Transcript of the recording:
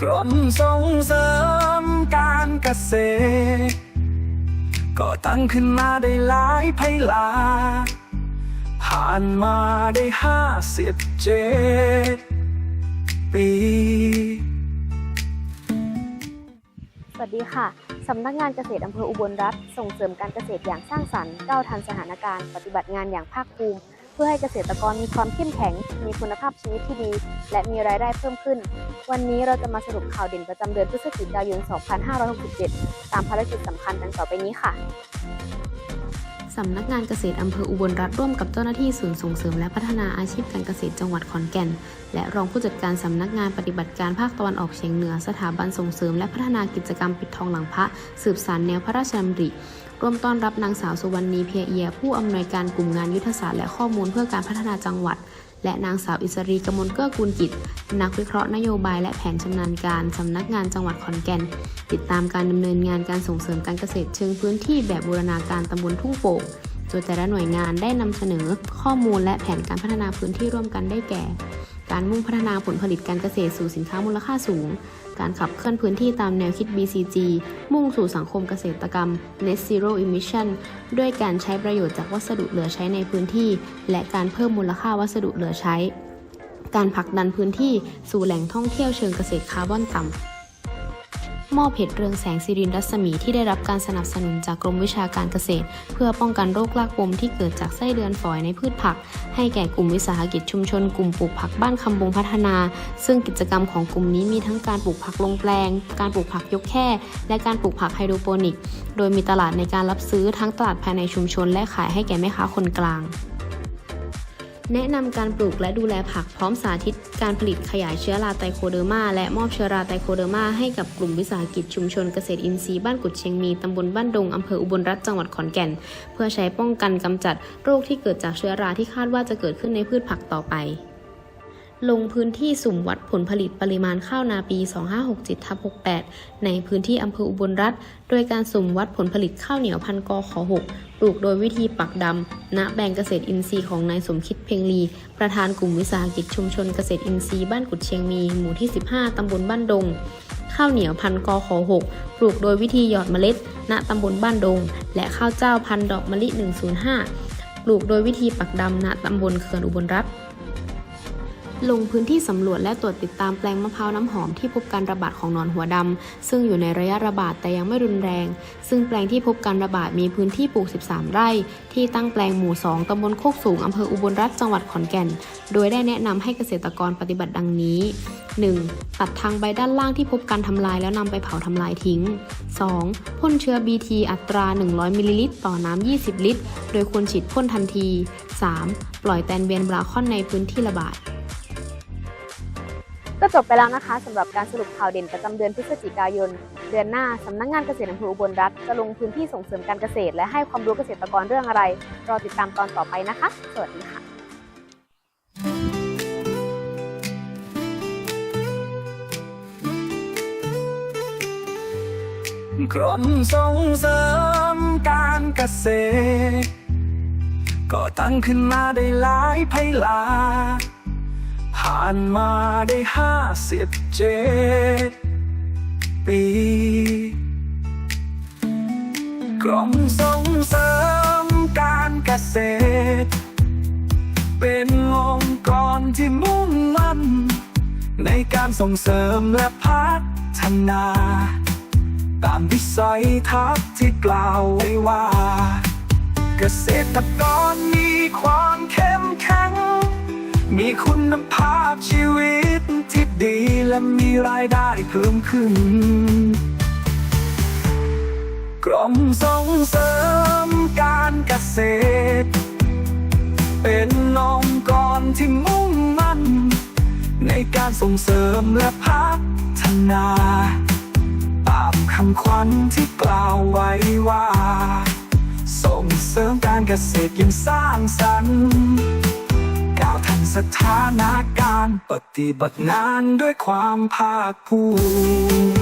กรมส่งเสริมการเกษตร ก็ตั้งขึ้นมาได้หลายไพลา ผ่านมาได้ห้าสิบเจ็ดปี สวัสดีค่ะ สำนักงานเกษตรอำเภออุบลรัฐส่งเสริมการเกษตรอย่างสร้างสรรค์ก้าวทันสถานการณ์ ปฏิบัติงานอย่างภาคภูมิ เพื่อให้เกษตรกรมีความเข้มแข็ง มีคุณภาพชีวิตที่ดี และมีรายได้เพิ่มขึ้น วันนี้เราจะมาสรุปข่าวเด่นประจำเดือนพฤศจิกายน 2567 ตามภารกิจสำคัญดังต่อไปนี้ค่ะสำนักงานเกษตรอำเภออุบลรัฐร่วมกับเจ้าหน้าที่ศูนย์ส่งเสริมและพัฒนาอาชีพการเกษตรจังหวัดขอนแก่น และรองผู้จัดการสำนักงานปฏิบัติการภาคตะวันออกเฉียงเหนือสถาบันส่งเสริมและพัฒนากิจกรรมปิดทองหลังพระ สืบสานแนวพระราชดำริ ร่วมต้อนรับนางสาวสุวรรณีเพียเอีย ผู้อำนวยการกลุ่มงานยุทธศาสตร์และข้อมูลเพื่อการพัฒนาจังหวัด และนางสาวอิสรีกมลเกื้อกูลกิจ นักวิเคราะห์นโยบายและแผนชำนาญการสำนักงานจังหวัดขอนแก่น ติดตามการดำเนินงานการส่งเสริมการเกษตรเชิงพื้นที่แบบบูรณาการตำบลทุ่งโป่งโดยแต่ละหน่วยงานได้นำเสนอข้อมูลและแผนการพัฒนาพื้นที่ร่วมกันได้แก่ การมุ่งพัฒนาผลผลิตการเกษตรสู่สินค้ามูลค่าสูง การขับเคลื่อนพื้นที่ตามแนวคิด BCG มุ่งสู่สังคมเกษตรกรรม Net Zero Emission ด้วยการใช้ประโยชน์จากวัสดุเหลือใช้ในพื้นที่ และการเพิ่มมูลค่าวัสดุเหลือใช้ การผลักดันพื้นที่สู่แหล่งท่องเที่ยวเชิงเกษตรคาร์บอนต่ำ มอบเห็ดเรืองแสงสิรินรัศมีที่ได้รับการสนับสนุนจากกรมวิชาการเกษตร เพื่อป้องกันโรครากปมที่เกิดจากไส้เดือนฝอยในพืชผัก ให้แก่กลุ่มวิสาหกิจชุมชนกลุ่มปลูกผักบ้านคำบงพัฒนา ซึ่งกิจกรรมของกลุ่มนี้มีทั้งการปลูกผักลงแปลง การปลูกผักยกแค่ และการปลูกผักไฮโดรโปนิก โดยมีตลาดในการรับซื้อทั้งตลาดภายในชุมชน และขายให้แก่แม่ค้าคนกลาง แนะนำการปลูกและดูแลผักพร้อมสาธิต การผลิตขยายเชื้อราไตโคเดอร์มา และมอบเชื้อราไตโคเดอร์มาให้กับกลุ่มวิสาหกิจชุมชนเกษตรอินทรีย์บ้านกุดเชียงมี ตำบลบ้านดง อำเภออุบลรัฐจังหวัดขอนแก่น เพื่อใช้ป้องกันกำจัดโรคที่เกิดจากเชื้อราที่คาดว่าจะเกิดขึ้นในพืชผักต่อไปลงพื้นที่สุ่มวัดผลผลิตปริมาณข้าวนาปี 2567ทับ68 ในพื้นที่อำเภออุบลรัฐ โดยการสุ่มวัดผลผลิตข้าวเหนียวพันกอขอ6 ลูกโดยวิธีปักดำณแปลงเกษตรอินทรีย์ของนายสมคิดเพ็งลี ประธานกลุ่มวิสาหกิจชุมชนเกษตรอินทรีย์บ้านกุดเชียงมี หมู่ที่ 15 ตำบลบ้านดง ข้าวเหนียวพันกอขอ6ปลูกโดยวิธีหยอดเมล็ด ณตำบลบ้านดง และข้าวเจ้าพันดอกมะลิ 105 ปลูกโดยวิธีปักดำณตำบลเขื่อนอุบลรัฐ ลงพื้นที่สำรวจและตรวจติดตามแปลงมะพร้าวน้ำหอมที่พบการระบาดของหนอนหัวดำ ซึ่งอยู่ในระยะระบาดแต่ยังไม่รุนแรง ซึ่งแปลงที่พบการระบาดมีพื้นที่ปลูก 13 ไร่ ที่ตั้งแปลงหมู่ 2 ตำบลโคกสูง อำเภออุบลรัฐจังหวัดขอนแก่น โดยได้แนะนำให้เกษตรกรปฏิบัติดังนี้ 1. ตัดทางใบด้านล่างที่พบการทำลายแล้วนำไปเผาทำลายทิ้ง 2. พ่นเชื้อ BT อัตรา 100 มิลลิลิตรต่อน้ำ 20 ลิตร โดยควรฉีดพ่นทันที 3. ปล่อยแตนเวียนบราคอนในพื้นที่ระบาด ก็จบไปแล้วนะคะสำหรับการสรุปข่าวเด่นประจำเดือนพฤศจิกายน เดือนหน้าสำนักงานเกษตรอำเภออุบลรัฐจะลงพื้นที่ส่งเสริมการเกษตร และให้ความรู้เกษตรกรเรื่องอะไร รอติดตามตอนต่อไปนะคะ สวัสดีค่ะกรมส่งเสริมการเกษตร ก็ตั้งขึ้นมาได้หลายไพลา ผ่านมาได้ห้าสิบเจ็ดปี กรมส่งเสริมการเกษตร เป็นองค์กรที่มุ่งมั่น ในการส่งเสริมและพัฒนา ตามวิสัยทัศน์ที่กล่าวไว้ว่า เกษตรกรมีความเข้มแข็ง มีคุณภาพชีวิตที่ดีและมีรายได้เพิ่มขึ้น กรมส่งเสริมการเกษตร เป็นองค์กรที่มุ่งมั่น ในการส่งเสริมและพัฒนา ตามคำขวัญที่กล่าวไว้ว่า ส่งเสริมการเกษตรอยังสร้างสรรค์ สถานการณ์ ปฏิบัติงานด้วยความภาคภูมิ